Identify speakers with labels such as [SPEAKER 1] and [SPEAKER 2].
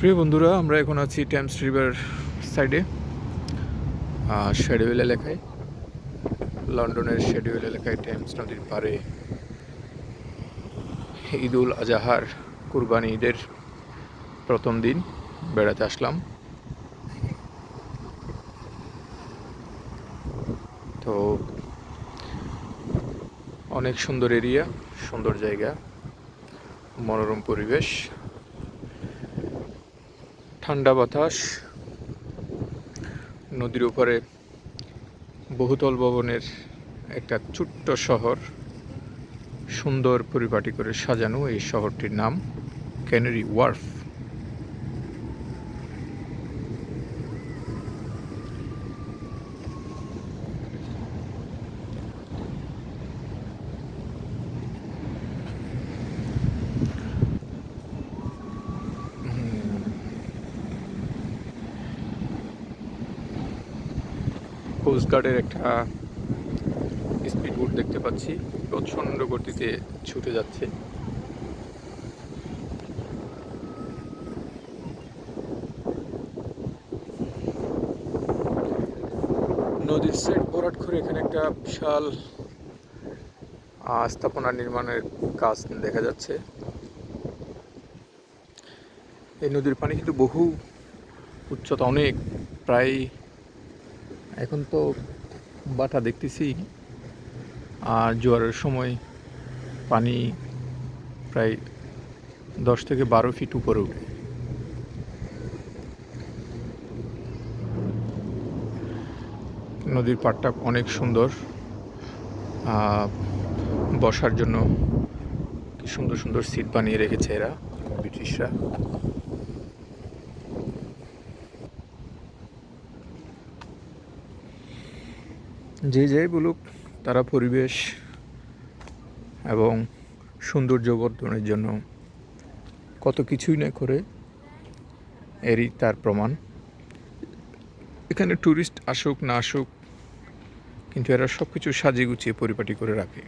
[SPEAKER 1] প্রিয় বন্ধুরা, আমরা এখন আছি ট্যামস রিভার সাইডে শেডিউল এলাকায়। লন্ডনের শেডিউল এলাকায় ট্যামস নদীর পাড়ে ঈদুল আজাহার কুরবানি ঈদের প্রথম দিন বেড়াতে আসলাম। তো অনেক সুন্দর এরিয়া, সুন্দর জায়গা, মনোরম পরিবেশ। ঠান্ডা বাতাস। নদীর উপরে বহুতল ভবনের একটা ছোট্ট শহর। সুন্দর পরিপাটি করে সাজানো এই শহরটির নাম ক্যানারি ওয়ার্ফ। কোস্টগার্ডের একটা স্পিড বোট দেখতে পাচ্ছি। প্রচণ্ড গতিতে ছুটে যাচ্ছে। নদীর সেট ভরাট করে এখানে একটা বিশাল স্থাপনা নির্মাণের কাজ দেখা যাচ্ছে। এই নদীর পানি কিন্তু বহু উচ্চতা, অনেক, প্রায় এখন তো বাটা দেখতেছি। আর জোয়ারের সময় পানি প্রায় দশ থেকে বারো ফিট উপরে উঠে। নদীর পাড়টা অনেক সুন্দর। বসার জন্য কি সুন্দর সুন্দর সিট বানিয়ে রেখেছে এরা, ব্রিটিশরা। যে যেই বলুক, তারা পরিবেশ এবং সৌন্দর্য বর্ধনের জন্য কত কিছুই না করে এরই তার প্রমাণ। এখানে ট্যুরিস্ট আসুক, না আসুক, কিন্তু এরা সব কিছু সাজিয়ে গুছিয়ে পরিপাটি করে রাখে।